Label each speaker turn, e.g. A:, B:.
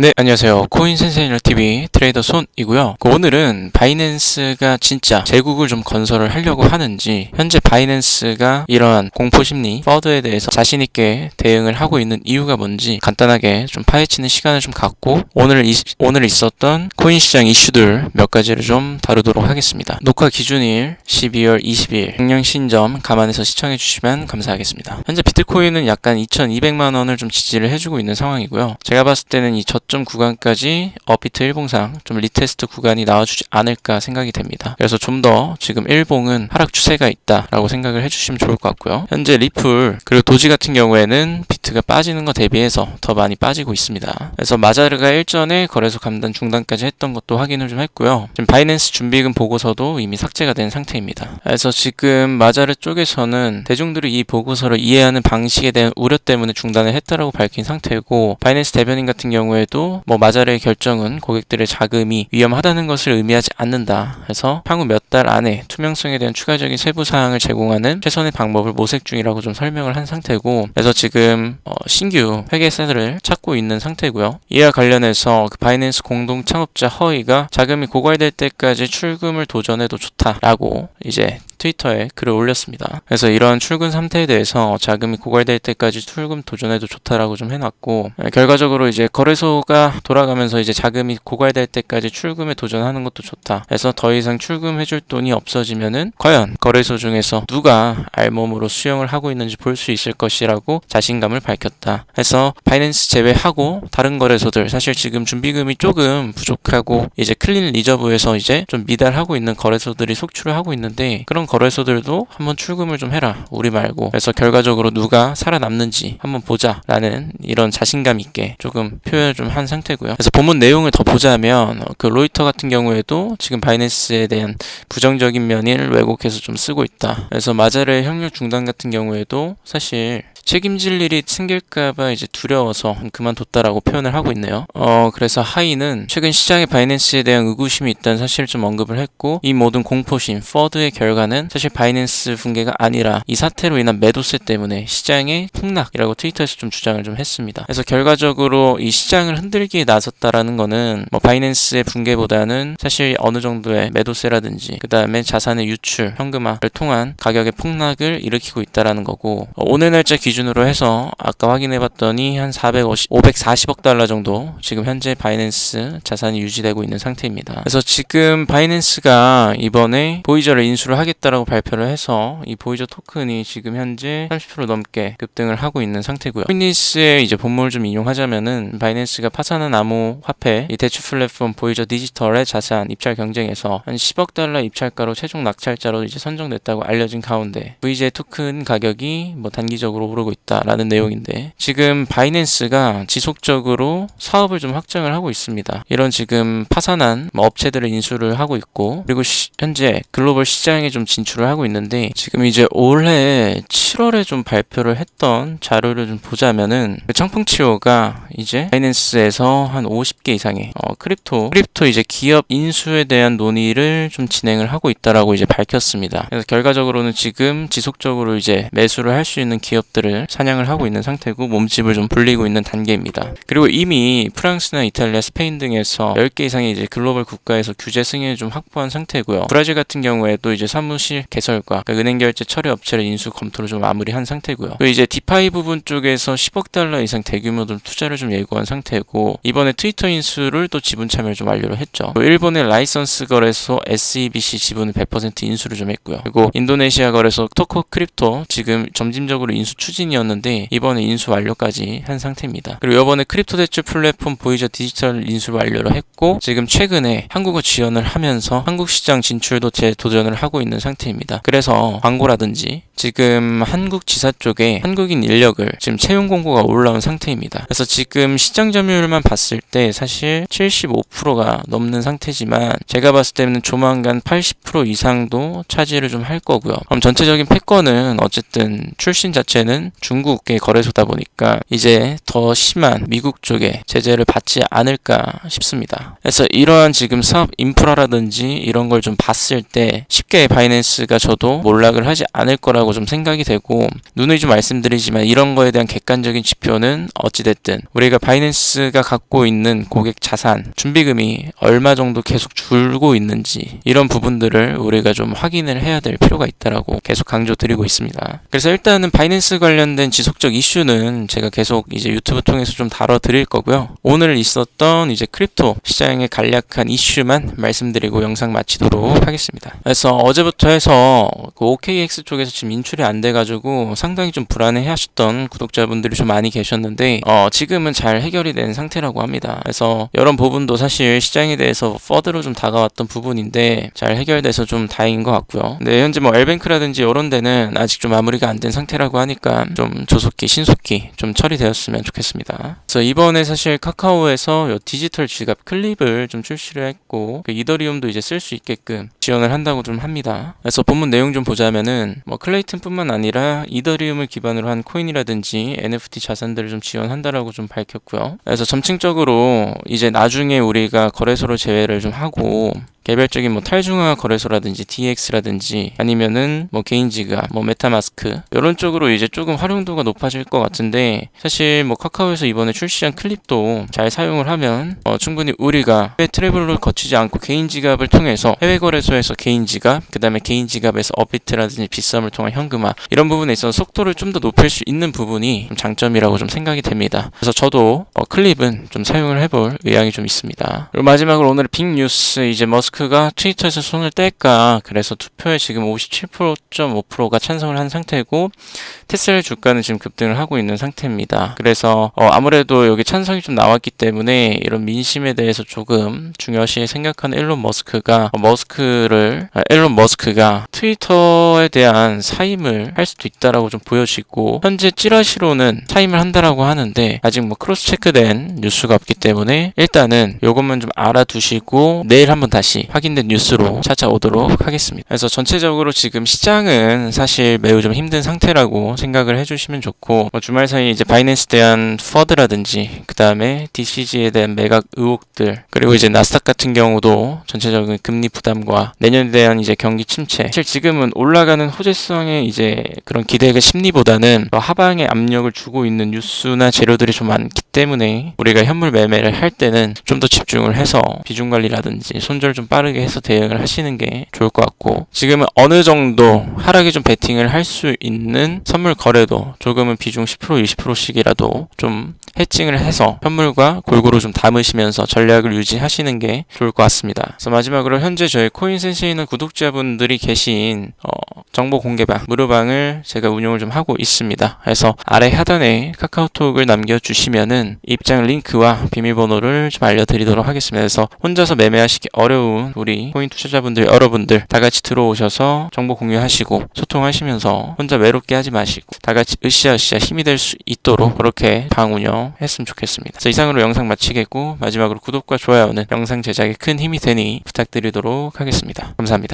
A: 네, 안녕하세요. 코인 센세이널 TV 트레이더 손이고요. 그 오늘은 바이낸스가 진짜 제국을 좀 건설을 하려고 하는지, 현재 바이낸스가 이러한 공포 심리, 퍼드에 대해서 자신 있게 대응을 하고 있는 이유가 뭔지 간단하게 좀 파헤치는 시간을 좀 갖고 오늘 이, 오늘 있었던 코인 시장 이슈들 몇 가지를 좀 다루도록 하겠습니다. 녹화 기준일 12월 20일 경량 신점 감안해서 시청해 주시면 감사하겠습니다. 현재 비트코인은 약간 2,200만 원을 좀 지지를 해주고 있는 상황이고요. 제가 봤을 때는 이저 점 구간까지 업비트 일봉상 좀 리테스트 구간이 나와주지 않을까 생각이 됩니다. 그래서 좀 더 지금 일봉은 하락 추세가 있다라고 생각을 해주시면 좋을 것 같고요. 현재 리플 그리고 도지 같은 경우에는 비트가 빠지는 거 대비해서 더 많이 빠지고 있습니다. 그래서 마자르가 일전에 거래소 감단 중단까지 했던 것도 확인을 좀 했고요. 지금 바이낸스 준비금 보고서도 이미 삭제가 된 상태입니다. 그래서 지금 마자르 쪽에서는 대중들이 이 보고서를 이해하는 방식에 대한 우려 때문에 중단을 했다라고 밝힌 상태고 바이낸스 대변인 같은 경우에도 뭐 마자르의 결정은 고객들의 자금이 위험하다는 것을 의미하지 않는다. 해서 향후 몇 달 안에 투명성에 대한 추가적인 세부 사항을 제공하는 최선의 방법을 모색 중이라고 좀 설명을 한 상태고 그래서 지금 어, 신규 회계사들을 찾고 있는 상태고요. 이와 관련해서 그 바이낸스 공동 창업자 허이가 자금이 고갈될 때까지 출금을 도전해도 좋다라고 이제 트위터에 글을 올렸습니다. 그래서 이런 출금 상태에 대해서 자금이 고갈될 때까지 출금 도전해도 좋다라고 좀 해놨고 예, 결과적으로 이제 거래소가 돌아가면서 이제 자금이 고갈될 때까지 출금에 도전하는 것도 좋다. 그래서 더 이상 출금해줄 돈이 없어지면은 과연 거래소 중에서 누가 알몸으로 수령을 하고 있는지 볼 수 있을 것이라고 자신감을 밝혔다. 해서 바이낸스 제외하고 다른 거래소들 사실 지금 준비금이 조금 부족하고 이제 클린 리저브에서 이제 좀 미달하고 있는 거래소들이 속출을 하고 있는데 그런 거래소들도 한번 출금을 좀 해라 우리 말고. 그래서 결과적으로 누가 살아남는지 한번 보자 라는 이런 자신감 있게 조금 표현을 좀 한 상태고요. 그래서 본문 내용을 더 보자면 어, 그 로이터 같은 경우에도 지금 바이낸스에 대한 부정적인 면을 왜곡해서 좀 쓰고 있다. 그래서 마자르의 형률 중단 같은 경우에도 사실 책임질 일이 생길까봐 이제 두려워서 그만뒀다라고 표현을 하고 있네요. 어, 그래서 하이는 최근 시장에 바이낸스에 대한 의구심이 있다는 사실을 좀 언급을 했고, 이 모든 공포심, 퍼드의 결과는 사실 바이낸스 붕괴가 아니라 이 사태로 인한 매도세 때문에 시장의 폭락이라고 트위터에서 좀 주장을 좀 했습니다. 그래서 결과적으로 이 시장을 흔들기에 나섰다라는 거는 뭐 바이낸스의 붕괴보다는 사실 어느 정도의 매도세라든지 그 다음에 자산의 유출, 현금화를 통한 가격의 폭락을 일으키고 있다라는 거고, 어, 오늘 날짜 기준 기준으로 해서 아까 확인해 봤더니 한 450, 540억 달러 정도 지금 현재 바이낸스 자산이 유지되고 있는 상태입니다. 그래서 지금 바이낸스가 이번에 보이저를 인수를 하겠다라고 발표를 해서 이 보이저 토큰이 지금 현재 30% 넘게 급등을 하고 있는 상태고요. 코인니스의 이제 본문을 좀 인용하자면은 바이낸스가 파산한 암호 화폐 이 대출 플랫폼 보이저 디지털의 자산 입찰 경쟁에서 한 10억 달러 입찰가로 최종 낙찰자로 이제 선정됐다고 알려진 가운데 VJ 토큰 가격이 뭐 단기적으로 오르고 있다라는 내용인데 지금 바이낸스가 지속적으로 사업을 좀 확장을 하고 있습니다. 이런 지금 파산한 뭐 업체들을 인수를 하고 있고 그리고 시, 현재 글로벌 시장에 좀 진출을 하고 있는데 지금 이제 올해 7월에 좀 발표를 했던 자료를 좀 보자면은 그 청풍치오가 이제 바이낸스에서 한 50개 이상의 어, 크립토 크립토 이제 기업 인수에 대한 논의를 좀 진행을 하고 있다라고 이제 밝혔습니다. 그래서 결과적으로는 지금 지속적으로 이제 매수를 할 수 있는 기업들을 사냥을 하고 있는 상태고 몸집을 좀 불리고 있는 단계입니다. 그리고 이미 프랑스나 이탈리아, 스페인 등에서 10개 이상의 이제 글로벌 국가에서 규제 승인을 좀 확보한 상태고요. 브라질 같은 경우에도 이제 사무실 개설과 그러니까 은행 결제 처리 업체를 인수 검토를 좀 마무리한 상태고요. 그리고 이제 디파이 부분 쪽에서 10억 달러 이상 대규모들 투자를 좀 예고한 상태고 이번에 트위터 인수를 또 지분 참여를 좀 완료를 했죠. 일본의 라이선스 거래소 SEBC 지분을 100% 인수를 좀 했고요. 그리고 인도네시아 거래소 토코 크립토 지금 점진적으로 인수 추진이었는데 이번에 인수 완료까지 한 상태입니다. 그리고 이번에 크립토 대출 플랫폼 보이저 디지털 인수 완료를 했고 지금 최근에 한국어 지원을 하면서 한국 시장 진출도 재도전을 하고 있는 상태입니다. 그래서 광고라든지 지금 한국 지사 쪽에 한국인 인력을 지금 채용 공고가 올라온 상태입니다. 그래서 지금 시장 점유율만 봤을 때 사실 75%가 넘는 상태지만 제가 봤을 때는 조만간 80% 이상도 차지를 좀 할 거고요. 그럼 전체적인 패권은 어쨌든 출신 자체는 중국의 거래소다 보니까 이제 더 심한 미국 쪽에 제재를 받지 않을까 싶습니다. 그래서 이러한 지금 사업 인프라라든지 이런 걸 좀 봤을 때 쉽게 바이낸스가 저도 몰락을 하지 않을 거라고 좀 생각이 되고 누누이 좀 말씀드리지만 이런 거에 대한 객관적인 지표는 어찌됐든 우리가 바이낸스가 갖고 있는 고객 자산 준비금이 얼마 정도 계속 줄고 있는지 이런 부분들을 우리가 좀 확인을 해야 될 필요가 있다라고 계속 강조드리고 있습니다. 그래서 일단은 바이낸스 관련된 지속적 이슈는 제가 계속 이제 유튜브 통해서 좀 다뤄드릴 거고요. 오늘 있었던 이제 크립토 시장의 간략한 이슈만 말씀드리고 영상 마치도록 하겠습니다. 그래서 어제부터 해서 그 OKX 쪽에서 지금 인출이 안 돼가지고 상당히 좀 불안해 하셨던 구독자분들이 좀 많이 계셨는데 어, 지금은 잘 해결이 된 상태라고 합니다. 그래서 이런 부분도 사실 시장에 대해서 퍼드로 좀 다가왔던 부분인데 잘 해결돼서 좀 다행인 것 같고요. 근데 현재 뭐 엘뱅크라든지 이런 데는 아직 좀 마무리가 안 된 상태라고 하니까 좀 조속히 신속히 좀 처리되었으면 좋겠습니다. 그래서 이번에 사실 카카오에서 요 디지털 지갑 클립을 좀 출시를 했고 그 이더리움도 이제 쓸 수 있게끔 지원을 한다고 좀 합니다. 그래서 본문 내용 좀 보자면은 뭐 클레이튼뿐만 아니라 이더리움을 기반으로 한 코인이라든지 NFT 자산들을 좀 지원한다라고 좀 밝혔고요. 그래서 점층적으로 이제 나중에 우리가 거래소를 제외를 좀 하고 개별적인 뭐 탈중앙화 거래소라든지 DX라든지 아니면은 뭐 개인 지갑, 뭐 메타마스크 이런 쪽으로 이제 조금 활용도가 높아질 것 같은데 사실 뭐 카카오에서 이번에 출시한 클립도 잘 사용을 하면 어 충분히 우리가 해외 트래블을 거치지 않고 개인 지갑을 통해서 해외 거래소에서 개인 지갑, 그다음에 개인 지갑에서 업비트라든지 비썸을 통한 현금화 이런 부분에 있어서 속도를 좀 더 높일 수 있는 부분이 좀 장점이라고 좀 생각이 됩니다. 그래서 저도 어 클립은 좀 사용을 해볼 의향이 좀 있습니다. 그리고 마지막으로 오늘 빅 뉴스 이제 머스크가 트위터에서 손을 뗄까 그래서 투표에 지금 57.5%가 찬성을 한 상태고 테슬라 주가는 지금 급등을 하고 있는 상태입니다. 그래서 어 아무래도 여기 찬성이 좀 나왔기 때문에 이런 민심에 대해서 조금 중요시 생각하는 일론 머스크가 어, 머스크를 아, 일론 머스크가 트위터에 대한 사임을 할 수도 있다라고 좀 보여지고 현재 찌라시로는 사임을 한다라고 하는데 아직 뭐 크로스 체크된 뉴스가 없기 때문에 일단은 요것만 좀 알아두시고 내일 한번 다시 확인된 뉴스로 찾아오도록 하겠습니다. 그래서 전체적으로 지금 시장은 사실 매우 좀 힘든 상태라고 생각을 해주시면 좋고 뭐 주말 사이 이제 바이낸스 대한 퍼드라든지 그 다음에 DCG에 대한 매각 의혹들 그리고 이제 나스닥 같은 경우도 전체적인 금리 부담과 내년에 대한 이제 경기 침체 사실 지금은 올라가는 호재성의 이제 그런 기대가 심리보다는 더 하방에 압력을 주고 있는 뉴스나 재료들이 좀 많기 때문에 우리가 현물 매매를 할 때는 좀 더 집중을 해서 비중 관리라든지 손절 좀 빠르게 해서 대응을 하시는 게 좋을 것 같고 지금은 어느 정도 하락에 좀 베팅을 할 수 있는 선물 거래도 조금은 비중 10% 20%씩이라도 좀 해칭을 해서 현물과 골고루 좀 담으시면서 전략을 유지하시는 게 좋을 것 같습니다. 그래서 마지막으로 현재 저희 코인 센세이는 구독자분들이 계신 어, 정보 공개방 무료방을 제가 운영을 좀 하고 있습니다. 그래서 아래 하단에 카카오톡을 남겨주시면은 입장 링크와 비밀번호를 좀 알려드리도록 하겠습니다. 그래서 혼자서 매매하시기 어려운 우리 코인 투자자분들 여러분들 다 같이 들어오셔서 정보 공유하시고 소통하시면서 혼자 외롭게 하지 마시고 다 같이 으쌰으쌰 힘이 될 수 있도록 그렇게 방 운영 했으면 좋겠습니다. 그래서 이상으로 영상 마치겠고 마지막으로 구독과 좋아요는 영상 제작에 큰 힘이 되니 부탁드리도록 하겠습니다. 감사합니다.